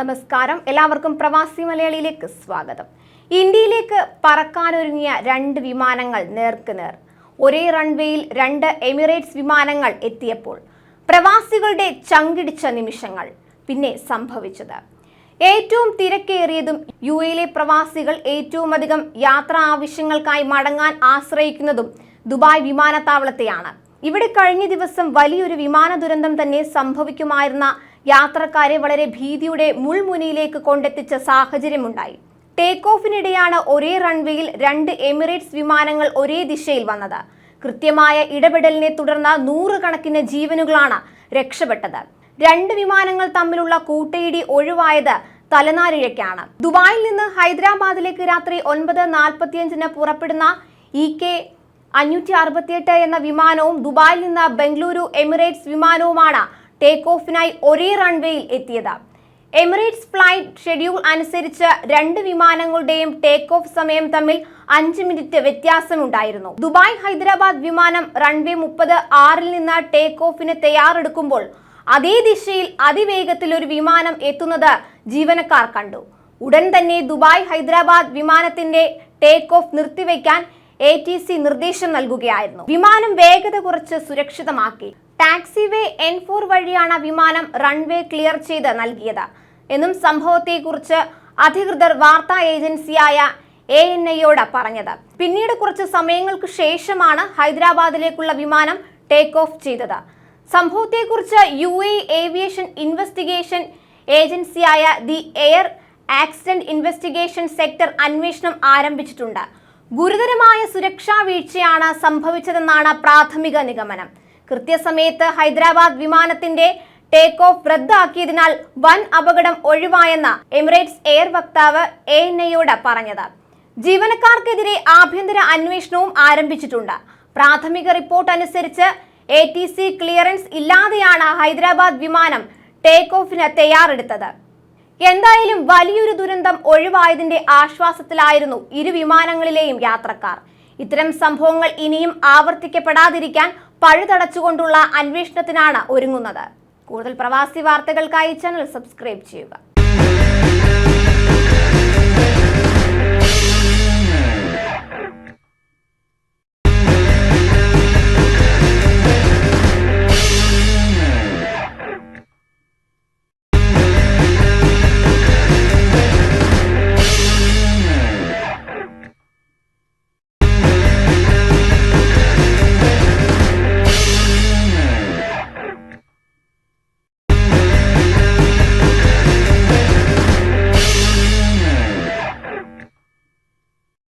നമസ്കാരം. എല്ലാവർക്കും പ്രവാസി മലയാളിയിലേക്ക് സ്വാഗതം. ഇന്ത്യയിലേക്ക് പറക്കാനൊരുങ്ങിയ രണ്ട് വിമാനങ്ങൾ നേർക്ക് നേർ. ഒരേ റൺവേയിൽ രണ്ട് എമിറേറ്റ്സ് വിമാനങ്ങൾ എത്തിയപ്പോൾ പ്രവാസികളുടെ ചങ്കിടിച്ച നിമിഷങ്ങൾ പിന്നെ സംഭവിച്ചത്. ഏറ്റവും തിരക്കേറിയതും യു എയിലെ പ്രവാസികൾ ഏറ്റവും അധികം യാത്രാ ആവശ്യങ്ങൾക്കായി മടങ്ങാൻ ആശ്രയിക്കുന്നതും ദുബായ് വിമാനത്താവളത്തെയാണ്. ഇവിടെ കഴിഞ്ഞ ദിവസം വലിയൊരു വിമാന ദുരന്തം തന്നെ സംഭവിക്കുമായിരുന്ന യാത്രക്കാരെ വളരെ ഭീതിയുടെ മുൾമുനയിലേക്ക് കൊണ്ടെത്തിച്ച സാഹചര്യമുണ്ടായി. ടേക്ക് ഓഫിനിടെയാണ് ഒരേ റൺവേയിൽ രണ്ട് എമിറേറ്റ്സ് വിമാനങ്ങൾ ഒരേ ദിശയിൽ വന്നത്. കൃത്യമായ ഇടപെടലിനെ തുടർന്ന് നൂറുകണക്കിന് ജീവനുകളാണ് രക്ഷപ്പെട്ടത്. രണ്ട് വിമാനങ്ങൾ തമ്മിലുള്ള കൂട്ടയിടി ഒഴിവായത് തലനാരിഴയ്ക്കാണ്. ദുബായിൽ നിന്ന് ഹൈദരാബാദിലേക്ക് രാത്രി ഒൻപത് നാൽപ്പത്തിയഞ്ചിന് പുറപ്പെടുന്ന ഇ കെ അഞ്ഞൂറ്റി അറുപത്തിയെട്ട് എന്ന വിമാനവും ദുബായിൽ നിന്ന് ബംഗളൂരു എമിറേറ്റ്സ് വിമാനവുമാണ് ടേക്ക് ഓഫിനായി ഒരേ റൺവേയിൽ എത്തിയത്. എമിറേറ്റ്സ് ഫ്ലൈറ്റ് ഷെഡ്യൂൾ അനുസരിച്ച് രണ്ട് വിമാനങ്ങളുടെയും ടേക്ക് ഓഫ് സമയം തമ്മിൽ അഞ്ച് മിനിറ്റ് വ്യത്യാസമുണ്ടായിരുന്നു. ദുബായ് ഹൈദരാബാദ് വിമാനം റൺവേ മുപ്പത് ആറിൽ നിന്ന് ടേക്ക് ഓഫിന് തയ്യാറെടുക്കുമ്പോൾ അതേ ദിശയിൽ അതിവേഗത്തിൽ ഒരു വിമാനം എത്തുന്നത് ജീവനക്കാർ കണ്ടു. ഉടൻ തന്നെ ദുബായ് ഹൈദരാബാദ് വിമാനത്തിന്റെ ടേക്ക് ഓഫ് നിർത്തിവെക്കാൻ എ ടി സി നിർദ്ദേശം നൽകുകയായിരുന്നു. വിമാനം വേഗത കുറച്ച് സുരക്ഷിതമാക്കി. ടാക്സിവേ എൻ ഫോർ വഴിയാണ് വിമാനം റൺവേ ക്ലിയർ ചെയ്ത് നൽകിയത്. എന്നും സംഭവത്തെക്കുറിച്ച് അധികൃതർ വാർത്താ ഏജൻസിയായ എ എൻ ഐയോട് പറഞ്ഞത്. പിന്നീട് കുറച്ച് സമയങ്ങൾക്ക് ശേഷമാണ് ഹൈദരാബാദിലേക്കുള്ള വിമാനം ടേക്ക് ഓഫ് ചെയ്തത്. സംഭവത്തെക്കുറിച്ച് യു എ ഏവിയേഷൻ ഇൻവെസ്റ്റിഗേഷൻ ഏജൻസിയായ the air accident investigation sector അന്വേഷണം ആരംഭിച്ചിട്ടുണ്ട്. ഗുരുതരമായ സുരക്ഷാ വീഴ്ചയാണ് സംഭവിച്ചതെന്നാണ് പ്രാഥമിക നിഗമനം. കൃത്യസമയത്ത് ഹൈദരാബാദ് വിമാനത്തിന്റെ ടേക്ക് ഓഫ് റദ്ദാക്കിയതിനാൽ വൻ അപകടം ഒഴിവായെന്ന് എമിറേറ്റ്സ് എയർ വക്താവ് എ എൻ ഐയോട് പറഞ്ഞത്. ജീവനക്കാർക്കെതിരെ ആഭ്യന്തര അന്വേഷണവും ആരംഭിച്ചിട്ടുണ്ട്. പ്രാഥമിക റിപ്പോർട്ട് അനുസരിച്ച് എ ടി സി ക്ലിയറൻസ് ഇല്ലാതെയാണ് ഹൈദരാബാദ് വിമാനം ടേക്ക് ഓഫിന് തയ്യാറെടുത്തത്. എന്തായാലും വലിയൊരു ദുരന്തം ഒഴിവായതിന്റെ ആശ്വാസത്തിലായിരുന്നു ഇരു വിമാനങ്ങളിലെയും യാത്രക്കാർ. ഇത്തരം സംഭവങ്ങൾ ഇനിയും ആവർത്തിക്കപ്പെടാതിരിക്കാൻ പഴുതടച്ചുകൊണ്ടുള്ള അന്വേഷണത്തിനാണ് ഒരുങ്ങുന്നത്. കൂടുതൽ പ്രവാസി വാർത്തകൾക്കായി ചാനൽ സബ്സ്ക്രൈബ് ചെയ്യുക.